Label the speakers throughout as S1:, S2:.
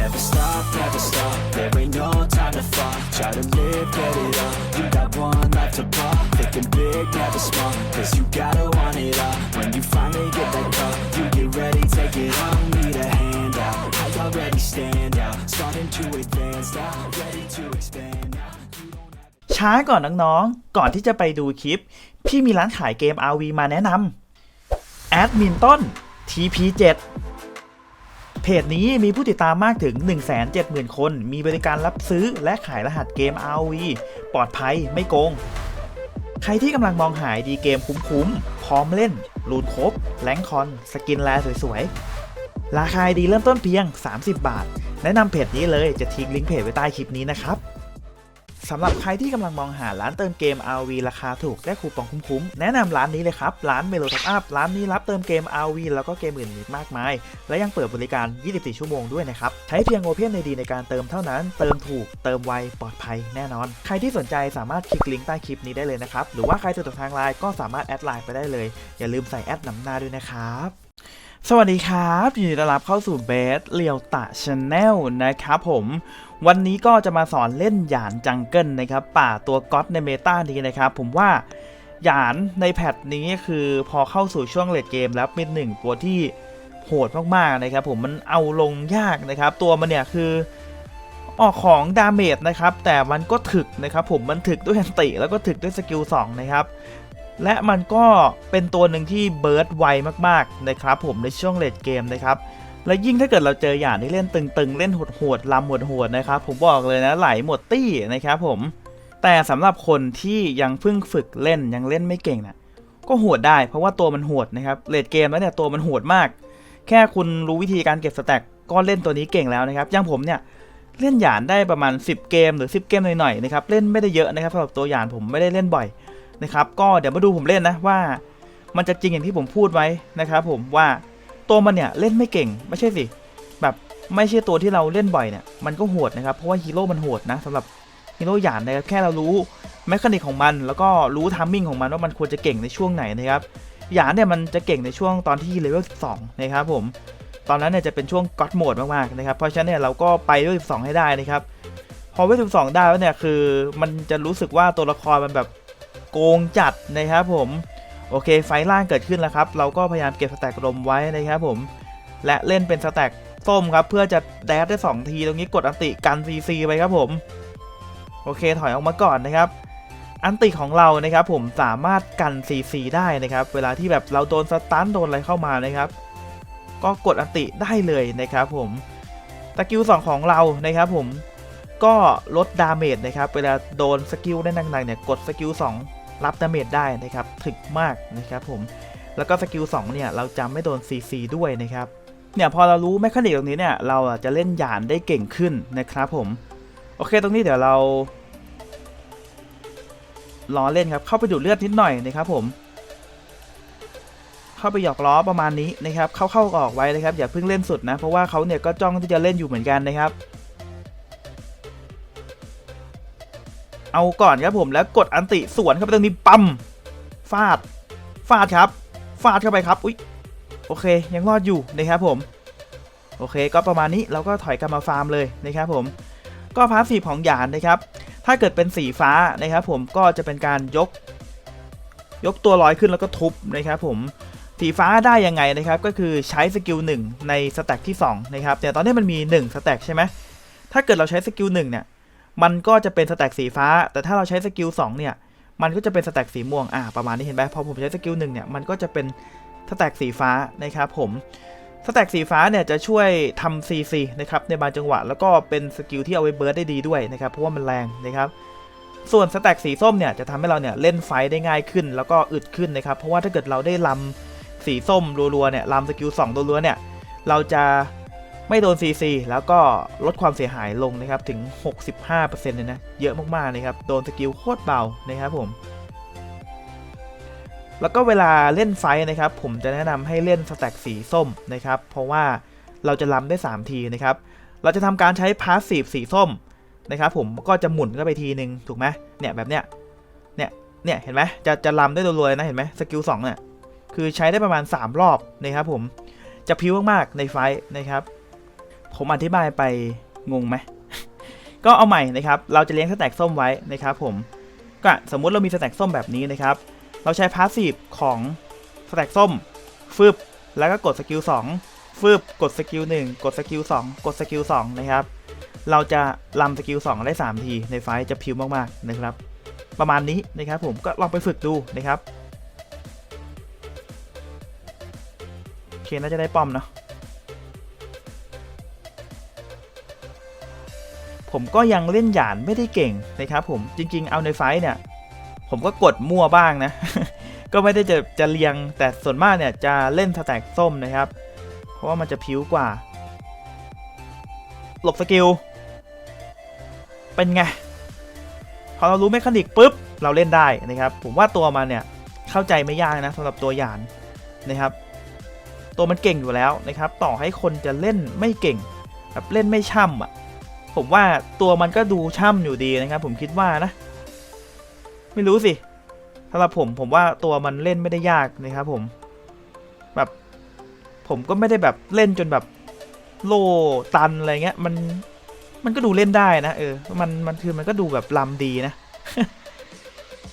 S1: Never stop, never stop. There ain't no time to fall. Try to live, get it up. You got one life to pop. Thinking big, never small. Cause you gotta want it all. When you finally get that call, you get ready, take it on. Need a hand out. I already stand out. Starting to advance now. Ready to expand now.
S2: ช้าก่อนน้องๆ ก่อนที่จะไปดูคลิป พี่มีร้านขายเกม RV มาแนะนำแอดมินต้น TP7 เพจนี้มีผู้ติดตามมากถึง 170,000 คน มีบริการรับซื้อและขายรหัสเกม RV ปลอดภัยไม่โกง ใครที่กำลังมองหายดีเกมคุ้มๆ พร้อมเล่น รูนครบ แลงคอน สกินแลสวยๆ ราคาดีเริ่มต้นเพียง 30 บาท แนะนำเพจนี้เลยจะทิ้งลิงก์เพจไว้ใต้คลิปนี้นะครับ สำหรับใครที่กำลังมองหาร้านเติมเกม RV ราคาถูกได้คูปองคุ้มๆ แนะนำร้านนี้เลยครับ ร้านเมโลท็อปอัพร้านนี้รับเติมเกม RV แล้วก็เกมอื่นอีกมากมาย และยังเปิดบริการ 24 ชั่วโมงด้วยนะครับ ใช้เพียง Open ID ในการเติมเท่านั้น เติมถูก เติมไว ปลอดภัยแน่นอน ใครที่สนใจสามารถคลิกลิงก์ใต้คลิปนี้ได้เลยนะครับ หรือว่าใครสะดวกทางไลน์ก็สามารถแอดไลน์ไปได้เลย อย่าลืมใส่แอดนำหน้าด้วยนะครับ สวัสดีครับยินดีต้อนรับเข้าสู่เบสเลียวตะชาแนลนะครับผมวันนี้ก็จะมาสอนเล่นหยานจังเกิลนะครับ ป่าตัวก๊อตในเมตานี้นะครับ ผมว่าหยานในแพทนี้คือพอเข้าสู่ช่วงเลดเกมแล้วเป็นหนึ่งตัวที่โหดมากๆนะครับ ผมมันเอาลงยากนะครับ ตัวมันเนี่ยคือออกของดาเมจนะครับแต่มันก็ถึกนะครับผมมันถึกด้วยอันติแล้วก็ถึกด้วยสกิล2นะครับ และมันก็เป็นตัวหนึ่งที่เบิร์ดไวมากๆนะครับผมในช่วงเลดเกมนะครับและยิ่งถ้าเกิดเราเจออย่างที่เล่นตึงๆ เล่นโหดๆลำโหดๆนะครับผมบอกเลยนะไหลหมดตี้นะครับผมแต่สำหรับคนที่ยังเพิ่งฝึกเล่นยังเล่นไม่เก่งนะก็โหดได้เพราะว่าตัวมันโหดนะครับเลดเกมแล้วเนี่ยตัวมันโหดมาก แค่คุณรู้วิธีการเก็บสแต็กก็เล่นตัวนี้เก่งแล้วนะครับอย่างผมเนี่ยเล่นหยานได้ประมาณ 10 เกมหรือ 10 เกมหน่อยๆนะครับเล่นไม่ได้เยอะนะครับสำหรับตัวหยานผมไม่ได้เล่นบ่อย นะครับก็เดี๋ยวมาดูผมเล่นนะว่า มันจะจริงอย่างที่ผมพูดไว้นะครับผมว่าตัวมันเนี่ยเล่นไม่เก่งไม่ใช่สิแบบไม่ใช่ตัวที่เราเล่นบ่อยเนี่ยมันก็โหดนะครับเพราะว่าฮีโร่มันโหดนะสำหรับฮีโร่หยานนะครับแค่เรารู้แมคานิกของมัน แล้วก็รู้ทัมมิ่งของมันว่ามันควรจะเก่งในช่วงไหนนะครับหยานเนี่ยมันจะเก่งในช่วงตอนที่เลเวล12นะครับผมตอนนั้นเนี่ยจะเป็นช่วงก็อดโหมดมากๆนะครับเพราะฉะนั้นเนี่ยเราก็ไปเลเวล12ให้ได้นะครับพอเลเวล12ได้แล้วเนี่ยคือมันจะรู้สึกว่าตัวละครมันแบบ โกงจัดนะครับผม โอเคไฟล่างเกิดขึ้นแล้วครับ เราก็พยายามเก็บสแต็กลมไว้นะครับผม และเล่นเป็นสแต็กส้มครับ เพื่อจะแดดได้ 2 ที ตรงนี้กดอันติกัน CC ไปครับผม โอเคถอยออกมาก่อนนะครับ อันติของเรานะครับผมสามารถกัน CC ได้นะครับ เวลาที่แบบเราโดนสตันโดนอะไรเข้ามานะครับ ก็กดอันติได้เลยนะครับผมสกิล2ของเรานะครับผมก็ลดดาเมจนะครับ เวลาโดนสกิลได้หนักๆเนี่ย กดสกิล2 รับดาเมจได้นะครับถึกมากนะครับผมแล้วก็สกิล2เนี่ยเราจะไม่โดน CC ด้วยนะครับเนี่ยพอเรารู้แมคานิกตรงนี้เนี่ยเราจะเล่นหยานได้เก่งขึ้นนะครับผมโอเคตรงนี้เดี๋ยวเราล้อเล่นครับเข้าไปดูดเลือดนิดหน่อยนะครับผม เข้าไปหยอกล้อประมาณนี้นะครับเข้าเข้าออกไว้นะครับอย่าเพิ่งเล่นสุดนะเพราะว่าเขาเนี่ยก็จ้องที่จะเล่นอยู่เหมือนกันนะครับ เอาก่อนครับผมแล้วกดอันติสวนเข้าไปตรงนี้ปั๊มฟาด ฟาดครับ ฟาดเข้าไปครับ อุ้ยโอเค ยังรอดอยู่นะครับผม โอเค ก็ประมาณนี้เราก็ถอยกลับมาฟาร์มเลยนะครับผม ก็พาสซีฟของหยานนะครับ ถ้าเกิดเป็นสีฟ้านะครับผม ก็จะเป็นการยก ยกตัวลอยขึ้นแล้วก็ทุบนะครับผม สีฟ้าได้ยังไงนะครับ ก็คือใช้สกิล1ในสแต็กที่2นะครับ แต่ตอนนี้มันมี1สแต็กใช่ไหมถ้าเกิดเราใช้สกิล1เนี่ย มันก็จะเป็นสแต็กสีฟ้า แต่ถ้าเราใช้สกิล2เนี่ย มันก็จะเป็นสแต็กสีม่วง อ่า ประมาณนี้เห็นไหมพอผมใช้สกิล1เนี่ย มันก็จะเป็นสแต็กสีฟ้านะครับผม สแต็กสีฟ้าเนี่ยจะช่วยทำ CC นะครับในบางจังหวะ แล้วก็เป็นสกิลที่เอาไว้เบิร์ดได้ดีด้วยนะครับ เพราะว่ามันแรงนะครับ ส่วนสแต็กสีส้มเนี่ยจะทำให้เราเนี่ยเล่นไฟได้ง่ายขึ้น แล้วก็อึดขึ้นนะครับ เพราะว่าถ้าเกิดเราได้ลำสีส้มรัวๆเนี่ยลำสกิล2รัวๆเนี่ย เราจะ ไม่โดน CC แล้วก็ลดความเสียหายลงนะครับถึง 65%เลยนะ เยอะมากๆนะครับ โดนสกิลโคตรเบานะครับผม แล้วก็เวลาเล่นไฟนะครับ ผมจะแนะนำให้เล่นสแต็กสีส้มนะครับ เพราะว่าเราจะล้ำได้ 3 ทีนะครับ เราจะทำการใช้พาสซีฟสีส้มนะครับผมก็จะหมุนเข้าไปทีนึงถูกไหมเนี่ยแบบเนี้ย เนี่ย เนี่ยเห็นไหมจะจะล้ำได้รัวๆนะเห็นไหมสกิลสองเนี่ย คือใช้ได้ประมาณ 3 รอบนะครับผม จะพิ้วมากๆในไฟนะครับ ผมอธิบายไปงงไหม ก็เอาใหม่นะครับ เราจะเลี้ยงสแต็กส้มไว้นะครับผม ก็สมมุติเรามีสแต็กส้มแบบนี้นะครับ เราใช้พาสซีฟของสแต็กส้มฟึบแล้วก็กดสกิล2ฟึบกดสกิล1กดสกิล2กดสกิล2นะครับ เราจะลำสกิล2ได้ 3 ทีในไฟจะพิวมากๆนะครับ ประมาณนี้นะครับผม ก็ลองไปฝึกดูนะครับ โอเคน่าจะได้ป้อมเนาะ ผมก็ยังเล่นหยานไม่ได้เก่งนะครับผมจริง ๆ เอาในไฟเนี่ย ผมก็กดมั่วบ้างนะ ก็ไม่ได้จะจะเรียงแต่ส่วนมากเนี่ยจะเล่นสแต็กส้มนะครับ เพราะว่ามันจะพิ้วกว่า หลบสกิล เป็นไง พอเรารู้เมคานิกปุ๊บ เราเล่นได้นะครับ ผมว่าตัวมันเนี่ยเข้าใจไม่ยากนะสำหรับตัวหยานนะครับ ตัวมันเก่งอยู่แล้วนะครับ ต่อให้คนจะเล่นไม่เก่งแบบเล่นไม่ช่ำอะ ผมว่าตัวมันก็ดูช่ำอยู่ดีนะครับผมคิดว่านะ ไม่รู้สิสำหรับผมผมว่าตัวมันเล่นไม่ได้ยากนะครับผม แบบ ผมก็ไม่ได้แบบเล่นจนแบบโลตันอะไรเงี้ย มันมันก็ดูเล่นได้นะเออ มันมันคือมันก็ดูแบบลำดีนะ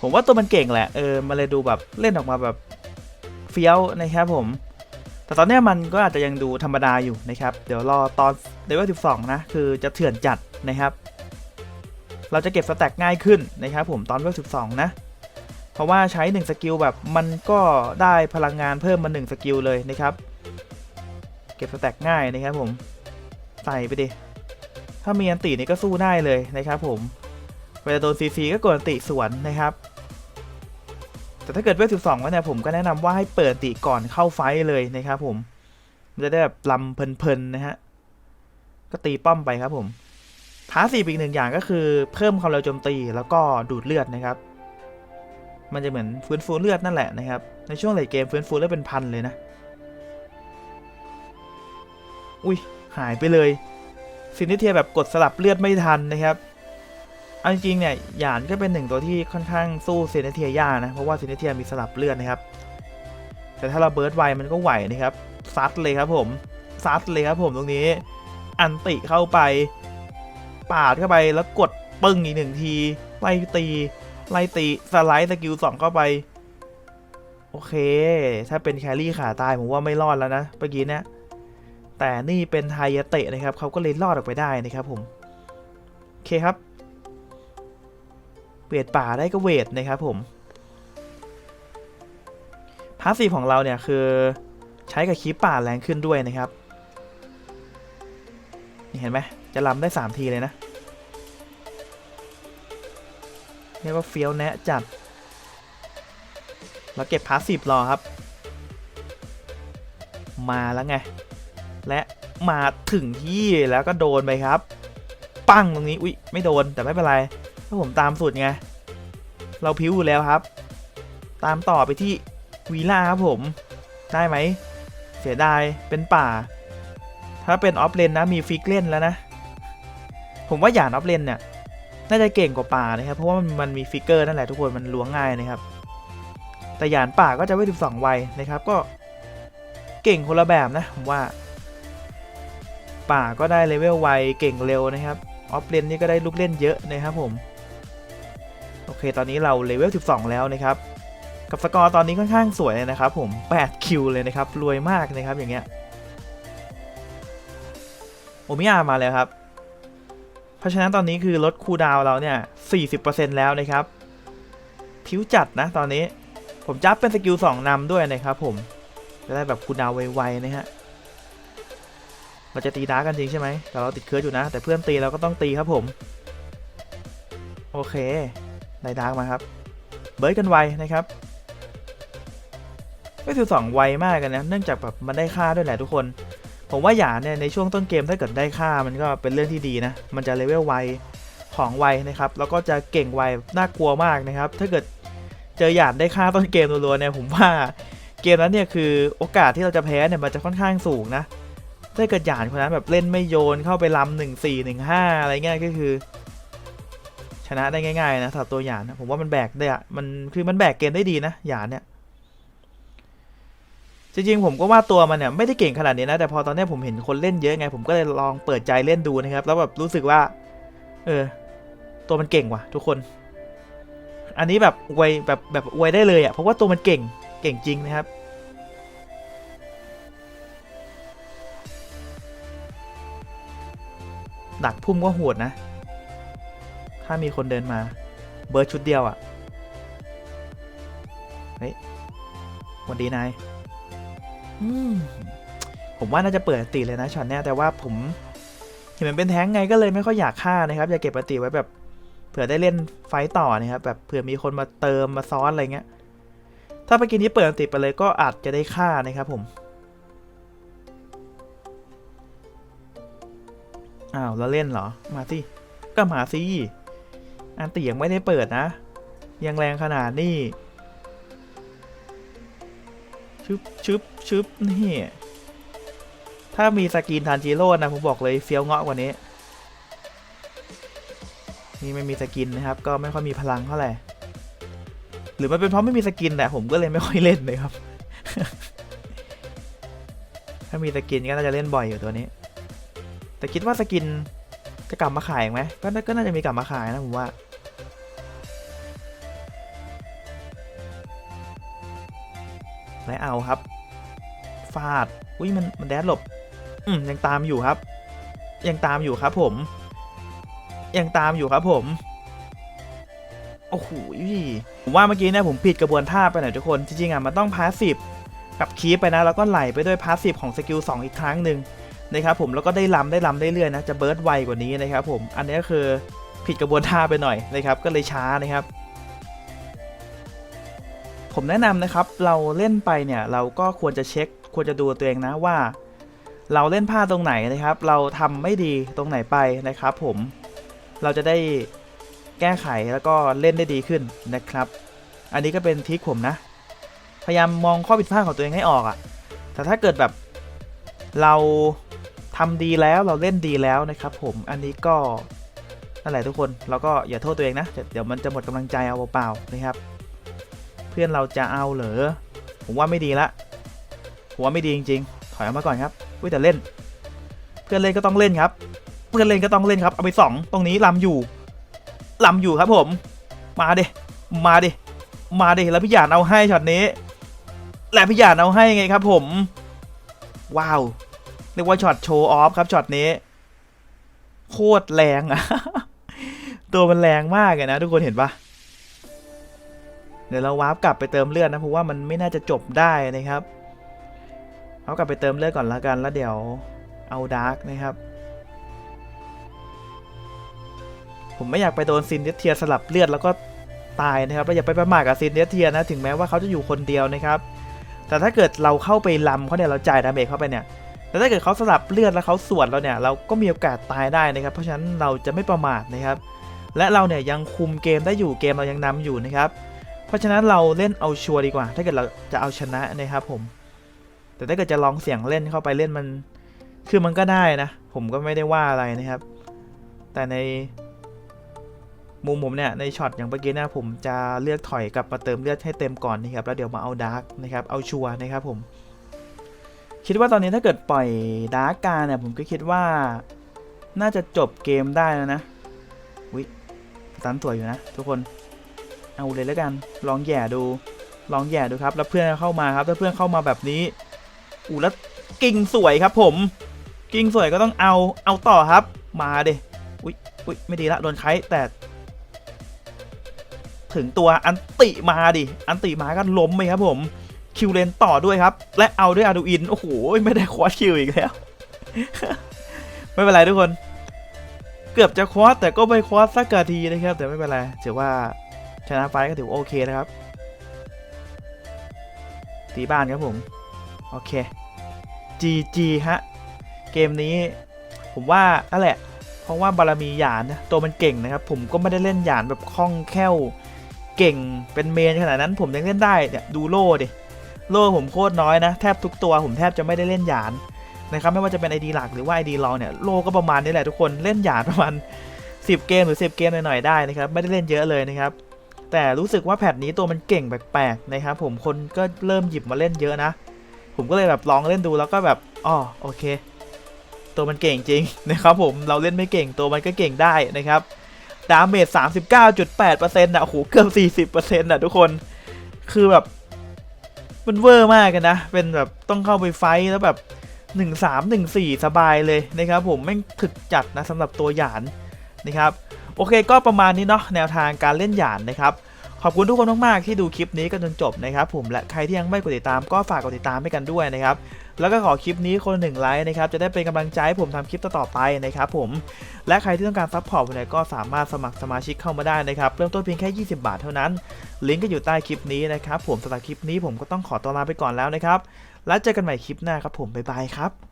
S2: ผมว่าตัวมันเก่งแหละเออมันเลยดูแบบเล่นออกมาแบบเฟี้ยวนะครับผม แต่ตอนนี้มันก็อาจจะยังดูธรรมดาอยู่นะครับ เดี๋ยวรอตอน เลเวล12 นะ คือจะเถื่อนจัดนะครับ เราจะเก็บสแต็กง่ายขึ้นนะครับผมตอนเลเวล12 นะ เพราะว่าใช้ 1 สกิลแบบมันก็ได้พลังงานเพิ่มมา 1 สกิลเลยนะครับ เก็บสแต็กง่ายนะครับผม ใส่ไปดิ ถ้ามีอันตินี่ก็สู้ได้เลยนะครับผม เวลาโดนซีซีก็กดอันติสวนนะครับแต่ถ้าเกิดเวล12แล้วเนี่ยผมก็แนะนำว่าให้เปิดติก่อนเข้าไฟเลยนะครับผม มันจะได้แบบลำเพลินๆนะฮะ ก็ตีป้อมไปครับผมพาสีอีกหนึ่งอย่างก็คือเพิ่มความเร็วโจมตีแล้วก็ดูดเลือดนะครับ มันจะเหมือนฟื้นฟูเลือดนั่นแหละนะครับ ในช่วงเลทเกมฟื้นฟูเลือดเป็นพันเลยนะ อุ้ยหายไปเลยซินิเทียแบบกดสลับเลือดไม่ทันนะครับเอาจริงๆเนี่ยหยานก็เป็นหนึ่งตัวที่ค่อนข้างสู้เซนเทียยากนะ เพราะว่าเซนเทียมีสลับเลือดนะครับ แต่ถ้าเราเบิร์ดไวมันก็ไหวนะครับซัดเลยครับผมซัดเลยครับผมตรงนี้ อันติเข้าไป ปาดเข้าไปแล้วกดปึ้งอีกหนึ่งที ไล่ตี ไล่ตีสไลด์สกิลสองเข้าไป โอเค ถ้าเป็นแครี่ขาตายผมว่าไม่รอดแล้วนะเมื่อกี้เนี่ยแต่นี่เป็นไฮยเตะนะครับเขาก็เลยรอดออกไปได้นะครับผม โอเคครับ เวทป่าได้ก็เวทนะครับผมพาสซีฟของเราเนี่ยคือใช้กับคีปป่าแรงขึ้นด้วยนะครับ นี่เห็นไหมจะลำได้ 3 ทีเลยนะเรียกว่าเฟี้ยวแนะจัด เราเก็บพาสซีฟรอครับ มาแล้วไง และมาถึงที่แล้วก็โดนไปครับ ปั้งตรงนี้ อุ๊ย ไม่โดนแต่ไม่เป็นไรถ้าผมตามสุดไง เราพิ้วอยู่แล้วครับ ตามต่อไปที่วีล่าครับผม ได้ไหม เสียดายเป็นป่า ถ้าเป็นออฟเลนนะมีฟิกเล่นแล้วนะ ผมว่าหยานออฟเลนเนี่ยน่าจะเก่งกว่าป่านะครับ เพราะว่ามันมันมีฟิกเกอร์นั่นแหละทุกคนมันล้วงง่ายนะครับ แต่หยานป่าก็จะไว้ถึงสองวัยนะครับ ก็เก่งคนละแบบนะผมว่า ป่าก็ได้เลเวลไวเก่งเร็วนะครับออฟเลนนี่ก็ได้ลูกเล่นเยอะนะครับผมโอเค ตอนนี้เราเลเวล 12 แล้วนะครับ กับสกอร์ตอนนี้ค่อนข้างสวยเลยนะครับผม 8 คิวเลยนะครับ รวยมากนะครับอย่างเงี้ย โอมิยามาแล้วครับ เพราะฉะนั้นตอนนี้คือลดคูดาวเราเนี่ย 40%แล้วนะครับ ผิวจัดนะตอนนี้ ผมจับเป็นสกิล2นำด้วยนะครับผม จะได้แบบคูดาวไวๆนะฮะ เราจะตีดาร์กันจริงใช่ไหม แต่เราติดเคิร์ดอยู่นะ แต่เพื่อนตีเราก็ต้องตีครับผม โอเคได้ดาร์กมาครับ เบิร์ดกันไวนะครับก็คือสองไวมากกันนะ เนื่องจากแบบมันได้ค่าด้วยแหละทุกคน ผมว่าหยาเนี่ยในช่วงต้นเกมถ้าเกิดได้ค่ามันก็เป็นเรื่องที่ดีนะ มันจะเลเวลไวของไวนะครับ แล้วก็จะเก่งไวน่ากลัวมากนะครับ ถ้าเกิดเจอหยาดได้ค่าต้นเกมรัวๆเนี่ยผมว่าเกมนั้นเนี่ยคือโอกาสที่เราจะแพ้เนี่ยมันจะค่อนข้างสูงนะ ถ้าเกิดหยาดคนนั้นแบบเล่นไม่โยนเข้าไปลำหนึ่งสี่หนึ่งห้าอะไรเงี้ยก็คือ ชนะได้ง่ายๆนะสำหรับตัวหยาดนะผมว่ามันแบกได้อะมันคือมันแบกเกมได้ดีนะหยาดเนี่ย จริงๆผมก็ว่าตัวมันเนี่ยไม่ได้เก่งขนาดนี้นะ แต่พอตอนนี้ผมเห็นคนเล่นเยอะไง ผมก็เลยลองเปิดใจเล่นดูนะครับ แล้วแบบรู้สึกว่า เออ ตัวมันเก่งว่ะ ทุกคน อันนี้แบบอวยแบบแบบอวยได้เลยอะ่ะเพราะว่าตัวมันเก่งเก่งจริงนะครับดักพุ่มก็โหดนะ ถ้ามีคนเดินมา เบิร์ดชุดเดียวอะ่ะ เฮ้ยสวันดีนาย ผมว่าน่าจะเปิดตีเลยนะช็อตเนี้ยแต่ว่าผมเห็นมันเป็นแท้งไงก็เลยไม่ค่อยอยากฆ่านะครับอยากเก็บปฏิไว้แบบเผื่อได้เล่นไฟต่อนะครับแบบเผื่อมีคนมาเติมมาซ้อนอะไรเงี้ย ถ้าไปกินนี้เปิดติไปเลยก็อาจจะได้ฆ่านะครับผมอ้าวแล้วเล่นเหรอ มาสิก็มาสิอันตียังไม่ได้เปิดนะ ยังแรงขนาดนี้ บชึบชึบนี่ ถ้ามีสกินทานจิโร่นะ ผมบอกเลยเฟี้ยวเงาะกว่านี้ นี่ไม่มีสกินนะครับ ก็ไม่ค่อยมีพลังเท่าไหร่ หรือมันเป็นเพราะไม่มีสกินแหละผมก็เลยไม่ค่อยเล่นเลยครับ ถ้ามีสกินก็น่าจะเล่นบ่อยอยู่ตัวนี้ แต่คิดว่าสกินจะกลับมาขายไหมก็น่าจะมีกลับมาขายนะผมว่า และเอาครับ ฟาด อุ้ยมันมันแดดหลบ อืมยังตามอยู่ครับ ยังตามอยู่ครับผม ยังตามอยู่ครับผม โอ้โหผมว่าเมื่อกี้เนี่ยผมผิดกระบวนท่าไปหน่อยทุกคน จริงๆอะมันต้องพาสซีฟกับคีไปนะ แล้วก็ไหลไปด้วยพาสซีฟของสกิล2อีกครั้งหนึ่งนะครับผมแล้วก็ได้ลำได้ลำได้เรื่อยนะจะเบิร์ดไวกว่านี้นะครับผมอันนี้ก็คือผิดกระบวนท่าไปหน่อยนะครับก็เลยช้านะครับ ผมแนะนำนะครับ เราเล่นไปเนี่ยเราก็ควรจะเช็ค ควรจะดูตัวเองนะว่า เราเล่นพลาดตรงไหนนะครับ เราทำไม่ดีตรงไหนไปนะครับ ผมเราจะได้แก้ไขแล้วก็เล่นได้ดีขึ้นนะครับ อันนี้ก็เป็นทิคผมนะ พยายามมองข้อผิดพลาดของตัวเองให้ออกอะ่ะ แต่ถ้าเกิดแบบเราทำดีแล้วเราเล่นดีแล้วนะครับ ผม อันนี้ก็นั่นแหละทุกคน เราก็อย่าโทษตัวเองนะ เดี๋ยวมันจะหมดกำลังใจเอาเปล่าๆนะครับ เพื่อนเราจะเอาเหรอผมว่าไม่ดีละผมว่าไม่ดีจริง ๆ ถอยออกมาก่อนครับอุ้ยแต่เล่น เพื่อนเล่นก็ต้องเล่นครับ เพื่อนเล่นก็ต้องเล่นครับเอาไปสองตรงนี้ลำอยู่ลำอยู่ครับผม มาเดมาเดมาเดแล้วพี่หยาดเอาให้ช็อตนี้ และพี่หยาดเอาให้ไงครับ ผม ว้าวเรียกว่าช็อตโชว์ออฟครับช็อตนี้ โคตรแรงอะตัวมันแรงมากเลยนะทุกคนเห็นปะ เดี๋ยวเราวาร์ปกลับไปเติมเลือดนะเพราะว่ามันไม่น่าจะจบได้นะครับเอากลับไปเติมเลือดก่อนละกันแล้วเดี๋ยวเอาดาร์กนะครับ ผมไม่อยากไปโดนซินเดเทียสลับเลือดแล้วก็ตายนะครับแล้วอย่าไปประมาทกับซินเดเทียนะถึงแม้ว่าเขาจะอยู่คนเดียวนะครับ แต่ถ้าเกิดเราเข้าไปลำเขาเนี่ยเราจ่ายดาเมจเข้าไปเนี่ยแต่ถ้าเกิดเขาสลับเลือดแล้วเขาสวนเราเนี่ยเราก็มีโอกาสตายได้นะครับ เพราะฉะนั้นเราจะไม่ประมาทนะครับ และเราเนี่ยยังคุมเกมได้อยู่เกมเรายังนำอยู่นะครับ เพราะฉะนั้นเราเล่นเอาชัวร์ดีกว่า ถ้าเกิดเราจะเอาชนะนะครับผม แต่ถ้าเกิดจะลองเสียงเล่นเข้าไปเล่นมัน คือมันก็ได้นะ ผมก็ไม่ได้ว่าอะไรนะครับ แต่ในมุมผมเนี่ยในช็อตอย่างเมื่อกี้นะผมจะเลือกถอยกลับมาเติมเลือดให้เต็มก่อนนะครับแล้วเดี๋ยวมาเอาดาร์กนะครับเอาชัวร์นะครับผม คิดว่าตอนนี้ถ้าเกิดปล่อยดาร์กการเนี่ยผมก็คิดว่าน่าจะจบเกมได้แล้วนะวิตันสวยอยู่นะทุกคน เอาเลยแล้วกัน ลองแย่ดู ลองแย่ดูครับ แล้วเพื่อนเข้ามาครับ ถ้าเพื่อนเข้ามาแบบนี้อู้แล้วกิ่งสวยครับ ผม กิ่งสวยก็ต้องเอา เอาต่อครับ มาเดอุ้ยอุ้ยไม่ดีละโดนไคแต่ ถึงตัวอันติมาดิ อันติมาก็ล้มไหมครับผม คิวเลนต่อด้วยครับ และเอาด้วยอาดูอิน โอ้โห ไม่ได้ควอคิวอีกแล้ว ไม่เป็นไรทุกคน เกือบจะควอแต่ก็ไม่ควอสักกะทีนะครับ แต่ไม่เป็นไรถือว่า ชนะไฟก็ถือว่าโอเคนะครับ ตีบ้านครับผม โอเค GG ฮะ เกมนี้ผมว่านั่นแหละ เพราะว่าบารมีหยานนะตัวมันเก่งนะครับ ผมก็ไม่ได้เล่นหยานแบบคล่องแคล่วเก่งเป็นเมนขนาดนั้นผมยังเล่นได้เนี่ยดูโล่ดิโล่ผมโคตรน้อยนะ แทบทุกตัวผมแทบจะไม่ได้เล่นหยานนะครับไม่ว่าจะเป็น ID หลักหรือว่า ID รองเนี่ยโล่ก็ประมาณนี้แหละทุกคนเล่นหยานประมาณ 10 เกมหรือ 10 เกมหน่อยๆได้นะครับ ไม่ได้เล่นเยอะเลยนะครับ แต่รู้สึกว่าแพทนี้ตัวมันเก่งแปลกๆนะครับผมคนก็เริ่มหยิบมาเล่นเยอะนะ ผมก็เลยแบบลองเล่นดูแล้วก็แบบอ๋อโอเค ตัวมันเก่งจริงนะครับผมเราเล่นไม่เก่งตัวมันก็เก่งได้นะครับดาเมจ39.8%นะโอ้โหเกือบ40%นะทุกคนคือแบบมันเวอร์มากกันนะ เป็นแบบต้องเข้าไปไฟท์แล้วแบบ 1 3 1 4 สบายเลยนะครับผมแม่งถึกจัดนะสำหรับตัวหยานนะครับ โอเคก็ประมาณนี้เนาะแนวทางการเล่นหยานนะครับขอบคุณทุกคนมากๆที่ดูคลิปนี้กันจนจบนะครับผมและใครที่ยังไม่กดติดตามก็ฝากกดติดตามให้กันด้วยนะครับแล้วก็ขอคลิปนี้คนหนึ่งไลค์นะครับจะได้เป็นกำลังใจให้ผมทำคลิปต่อๆไปนะครับผมและใครที่ต้องการซัพพอร์ตผมเนี่ยก็สามารถสมัครสมาชิกเข้ามาได้นะครับเริ่มต้นเพียงแค่ 20 บาทเท่านั้น ลิงก์ก็อยู่ใต้คลิปนี้นะครับผมสำหรับคลิปนี้ผมก็ต้องขอตัวลาไปก่อนแล้วนะครับแล้วเจอกันใหม่คลิปหน้าครับผมบ๊ายบายครับ